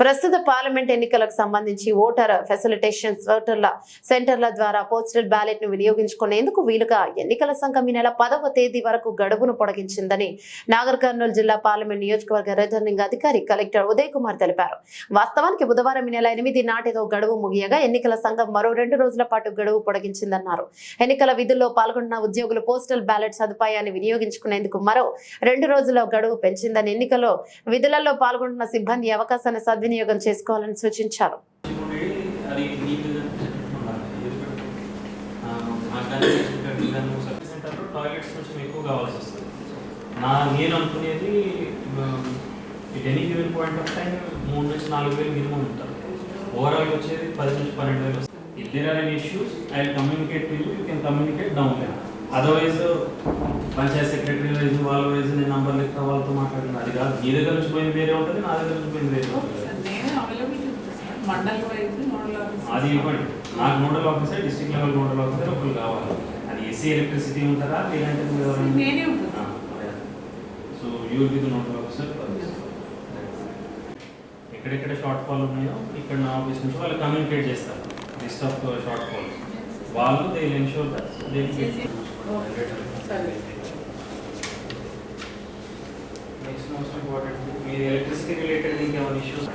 ప్రస్తుత పార్లమెంట్ ఎన్నికలకు సంబంధించి ఓటర్ ఫెసిలిటేషన్ ఓటర్ల సెంటర్ల ద్వారా పోస్టల్ బ్యాలెట్ను వినియోగించుకునేందుకు వీలుగా ఎన్నికల సంఘం ఈ నెల పదవ తేదీ వరకు గడువును పొడిగించిందని నాగర్ కర్నూలు జిల్లా పార్లమెంట్ నియోజకవర్గ రిటర్నింగ్ అధికారి కలెక్టర్ ఉదయ్ కుమార్ తెలిపారు. వాస్తవానికి బుధవారం ఈ నెల ఎనిమిది నాటితో గడువు ముగియగా ఎన్నికల సంఘం మరో రెండు రోజుల పాటు గడువు పొడిగించిందన్నారు. ఎన్నికల విధుల్లో పాల్గొన్న ఉద్యోగులు పోస్టల్ బ్యాలెట్ సదుపాయాన్ని వినియోగించుకునేందుకు మరో రెండు రోజుల గడువు పెంచిందని ఎన్నికల్లో విధులలో పాల్గొంటున్న సిబ్బంది అవకాశాన్ని అవకాశాన్ని సద్వినియోగం చేసుకోవాలని సూచించారు. టాయిలెట్స్ ఎక్కువ వస్తుంది. నా నేను అనుకునేది at any given point of time మూడు నుంచి నాలుగు వేలు మినిమం ఉంటారు. ఓవరాల్ వచ్చేది పది నుంచి పన్నెండు వేలు వస్తుంది if there are any issues I communicate will you can communicate down line otherwise panchayat secretary wise వాళ్ళ వైజ్ కాదు నీ దగ్గర నుంచి పోయింది వేరే ఉంటుంది నా దగ్గర నుంచి పోయింది వేరే ఉంటుంది. నేను అవైలబిలిటీ ఉంటుంది sir. Mandal wise nodal officer అది ఇవ్వండి. నాకు nodal officer district level nodal officer ఒకరు కావాలి. అది ఎస్సీ ఎలక్ట్రిసిటీ ఉంటారా లేదంటే నేనే. So you will be the nodal officer ఎక్కడెక్కడ షార్ట్ ఫాల్ ఉన్నాయో ఇక్కడ నా ఆఫీస్ నుంచి వాళ్ళు కమ్యూనికేట్ చేస్తారు. లిస్ట్ ఆఫ్ షార్ట్ ఫాల్స్ వాళ్ళు they ensure that they next most important మీరు ఎలక్ట్రిసిటీ రిలేటెడ్ ఇంకేమైనా ఇష్యూస్